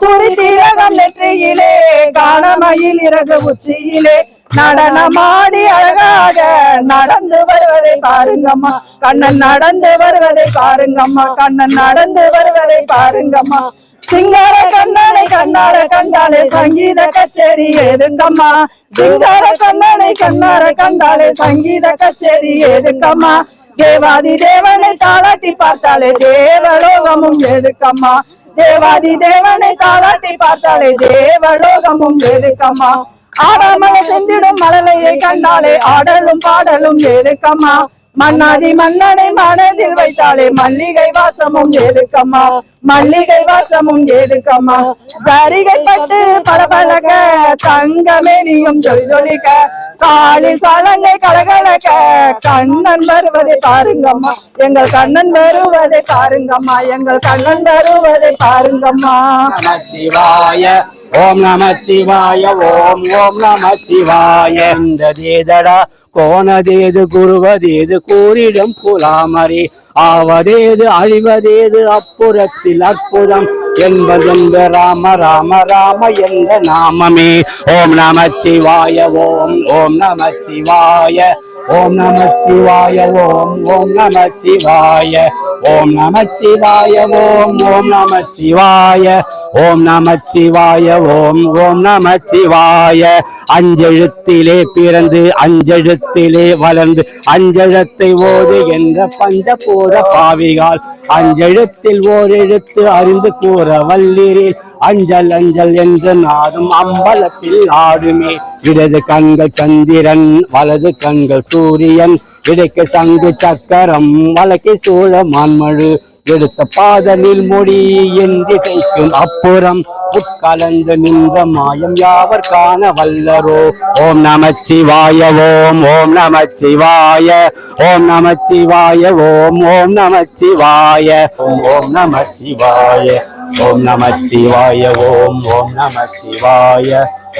துரிதிரகம் நெற்றியிலே காணமயில் இறகு உச்சியிலே நடனமாடி அழகாக நடந்து வருவதை பாருங்கம்மா. கண்ணன் நடந்து வருவதை பாருங்கம்மா. கண்ணன் நடந்து வருவதை பாருங்கம்மா. சிங்கார கண்ணனை கண்ணார கண்டாலே சங்கீத கச்சேரி எதுங்கம்மா சிங்கார கண்ணனை கண்ணார கண்டாலே சங்கீத கச்சேரி எதுங்கம்மா தேவாதி தேவனை தாளாட்டி பார்த்தாலே தேவலோகமும் எதுக்கம்மா? தேவாதி தேவனை தாளாட்டி பார்த்தாலே தேவலோகமும் எதுக்கம்மா? ஆடாமலை செந்திடும் மழலையை கண்டாலே ஆடலும் பாடலும் எதுக்கம்மா? மன்னாதி மன்னனை மனதில் வைத்தாலே மல்லிகை வாசமும் எதுக்கம்மா? மல்லிகை வாசமும் எதுக்கம்மா? சரிகை பட்டு பளபளக்க தங்கமேனியும் ஜொலி ஜொலிக்க காலில் சலங்கை கலகலக்க கண்ணன் வருவதை பாருங்கம்மா. எங்கள் கண்ணன் வருவதை பாருங்கம்மா. எங்கள் கண்ணன் வருவதை பாருங்கம்மா. சிவாய ஓம் நம சிவாய ஓம் ஓம் நம சிவாய இந்த தேதடா கோணதேது குருவதேது கூறிடம் புலாமரி ஆவதேது அழிவதேது அப்புறத்தில் அற்புதம். என்பதெந்த ராம ராம ராம என்ற நாமமே. ஓம் நம சிவாய ஓம் ஓம் நம சிவாய. ஓம் நம சிவாய ஓம் ஓம் நம சிவாய ஓம் நம சிவாய ஓம் ஓம் நம சிவாய ஓம் நம சிவாய ஓம் ஓம் நம சிவாய. அஞ்செழுத்திலே பிறந்து அஞ்செழுத்திலே வளர்ந்து அஞ்செழுத்தை ஓது என்ற பஞ்ச பஞ்சபூர பாவிகால். அஞ்செழுத்தில் ஓரெழுத்து அறிந்து கூற வல்லிரில். அஞ்சல் அஞ்சல் என்று நாடும் அம்பலத்தில் ஆடுமே. இடது கண்கள் சந்திரன் வலது கண்கள் சூரியன் இடைக்கு சங்கு சக்கரம் வழக்கை சூழ மான்மழு எடுத்த பாதலில் மொழி என் திசைக்கும் அப்புறம் உட்கலந்து நின்ற மாயம் யாவர் காண வல்லரோ? ஓம் நமச்சிவாய ஓம் ஓம் நமச்சிவாய ஓம் நமச்சிவாய ஓம் ஓம் நமச்சிவாய ஓம் ஓம் நம ஓம் நமச்சிவாய ஓம் ஓம் நமச்சிவாய.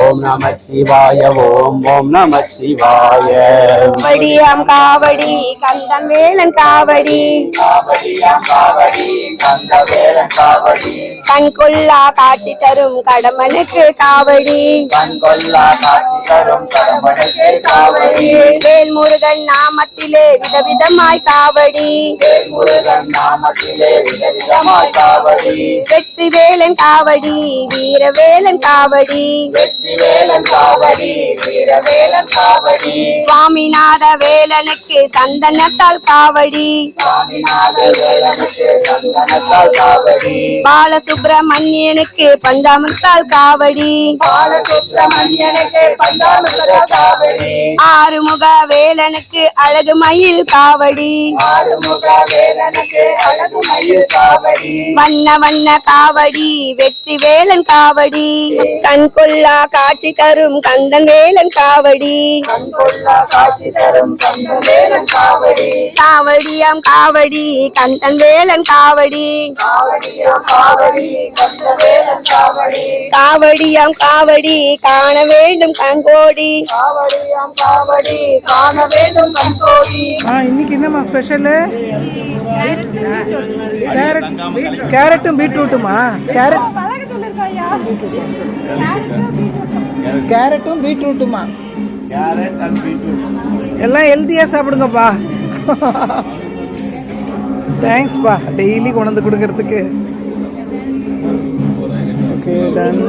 ஓம் நம சிவாய ஓம் ஓம் நம சிவாய. காவடியாம் காவடி கந்தன் வேலன் காவடி கண் கொள்ளா காட்டி தரும் கடமனுக்கு காவடி. கொல்லா வேல் முருகன் நாமத்திலே விதவிதமாய் காவடி. வெற்றி வேலன் காவடி. வீர வேலன் காவடி. வேலன் காவடி வீரவேலன் காவடி சுவாமிநாத வேலனுக்கு சந்தனத்தால் காவடி. சாமிநாத வேலனுக்கு சந்தனத்தால் காவடி. பாலசுப்பிரமணியனுக்கு பஞ்சாமத்தால் காவடி. பாலசுப்பிரமணியனுக்கு பஞ்சாமிரத காவடி. ஆறுமுக வேலனுக்கு அழகு மயில் காவடி. ஆறுமுக வேலனுக்கு அழகு மயில் காவடி. வண்ண வண்ண காவடி வெற்றி வேலன் காவடி. கண் கொள்ளா காட்சி தரும் கந்தன் வேலன் காவடி. காவடியாம் காவடி கந்தன் வேலன் காவடி காவடியாம் காவடி காண வேண்டும் கங்கோடி இன்னைக்கு என்னம்மா ஸ்பெஷலு கேரட்டும் பீட்ரூட்டுமா கேரட் கேரட்டும் பீட்ரூட்டுமா? கேரட் கேரட்டும் பீட்ரூட்டுமா எல்லாம் ஹெல்த்தியாக சாப்பிடுங்கப்பா. தேங்க்ஸ்ப்பா டெய்லி கொண்டு வந்து கொடுக்கறதுக்கு. ஓகே டன்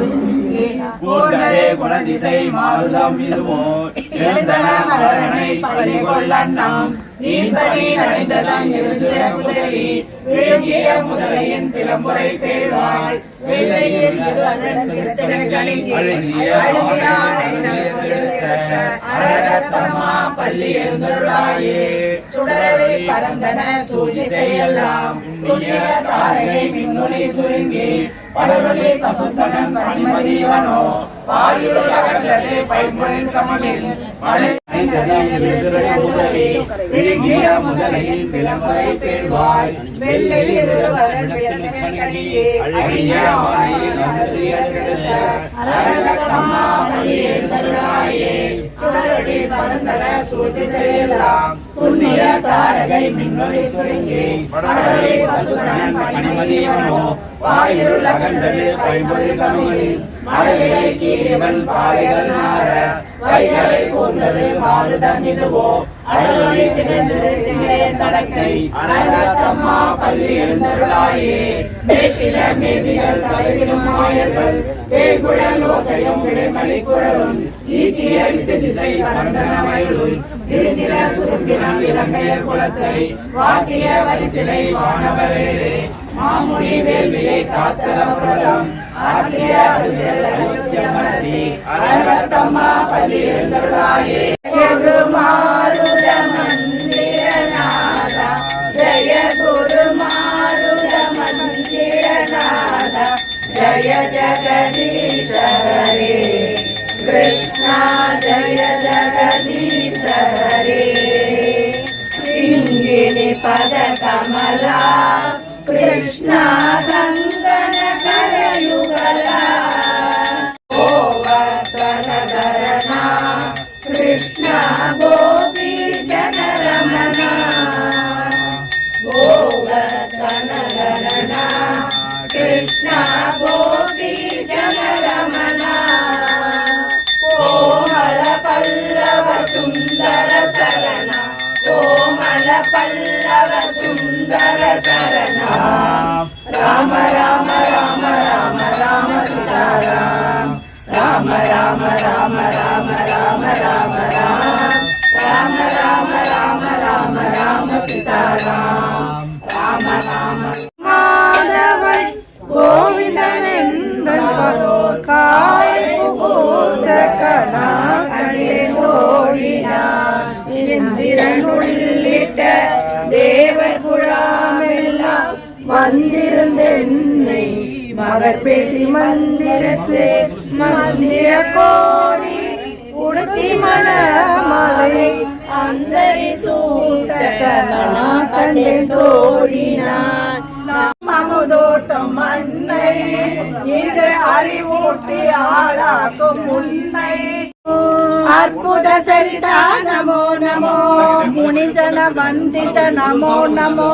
எழுந்தன மலரணை பள்ளி கொள்ளண்ணம் நீன்படி நடைந்ததம் இருசிறப்புதவி விழுங்கிய முதலையின் பிளம்புரை பேழ்வாள். வெள்ளையில் இருவதன் கிழத்தனகளில் அழுகிய ஆடை அரகத்தம்மா பள்ளி எழுந்தருளாயே. சூழ்ச்சி செய்யலாம். துல்லிய தாரகை மின்னொளி சுருங்கி. படரொளி பசுத்தனம் பணிமதிவனோ பாயிருள் அகன்றது பைம்பொழில் சமமில் விழுங்கிய முதலையில் விளம்பரை பெறுவாய் வெள்ளை இருவர் விளங்கியே பருந்தன சூழ்ச்சி செய்யலாம் துண்ணிய தாரகை மின்னொளி சுருங்கி படரொளி பசுத்தனம் பணிமதிவனோ வாயிருள் அகன்றது பைம்பொழில் கமலில் மழவிடை கீரிவன் நார கூர்ந்தது மாறுதம் இதுவோ. திகழ்ந்தது தடக்கை அரங்கத்தம்மா பள்ளி எழுந்தருளாயே. மேட்டில மேதிகள் தலைவிடும் மாயர்கள் பேய்குழல் ஓசையும் விடைமணி குரலும் ஈட்டிய இசை திசை பரந்தனமயிலும் திருந்திர சுரும்பினம் இலங்கைய குலத்தை வாட்டிய வரிசிலை வானவரேரே மாமுனி வேள்வியை காத்தலபுரதம் ஆட்டிய மனசி அரங்கத்தம்மா பள்ளி எழுந்தருளாயே குரு மாருத மந்திரநாத ஜய குரு மாறுத மந்திரநாத ஜய ஜகதீஷ கிருஷ்ணா ஜய పాదకమలా కృష్ణ కంకణ కరయుగల గోవర్తన ధరణ కృష్ణ గో பல்லவ சுந்தர சரணாம் ராம ராம ராம ராம ராம சுதாராம் ராம ராம ராம ராம ராம ராம ராம் ராம ராம ராம ராம ராம சுதாராம் ராம ராம மாதவன் கோவிந்தன் என்பதோர் கண்ணே ஓடினான் இந்திரனுடைய உடற்பேசி மந்திரத்து மந்திர கோடி உடுத்தி மனமாலை அந்தரி சூட்ட கண்டே தோழினான் மமதோட்டம் மண்ணை இது அறிவூட்டி ஆளாக்கும் முன் అద్భుత సరిత నమో నమో. మునిజన వందిత నమో నమో.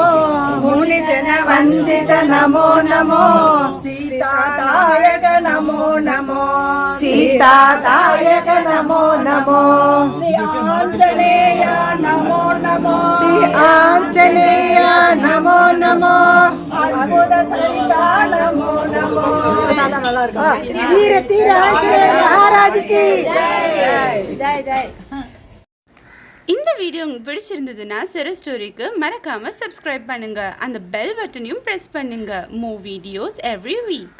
మునిజన వందిత నమో నమో. సీతాయక నమో నమో. సీతాయక నమో నమో. శ్రీ ఆంజనేయ నమో నమో. శ్రీ ఆంజనేయ నమో నమో. అద్భుత సరిత నమో నమో. వీర తీర మహారాజుకి. జయ இந்த வீடியோ உங்களுக்கு பிடிச்சிருந்ததுன்னா சிறு ஸ்டோரிக்கு மறக்காம சப்ஸ்கிரைப் பண்ணுங்க. அந்த பெல் பட்டனையும் ப்ரெஸ் பண்ணுங்க. மூ வீடியோஸ் எவ்ரி வீக்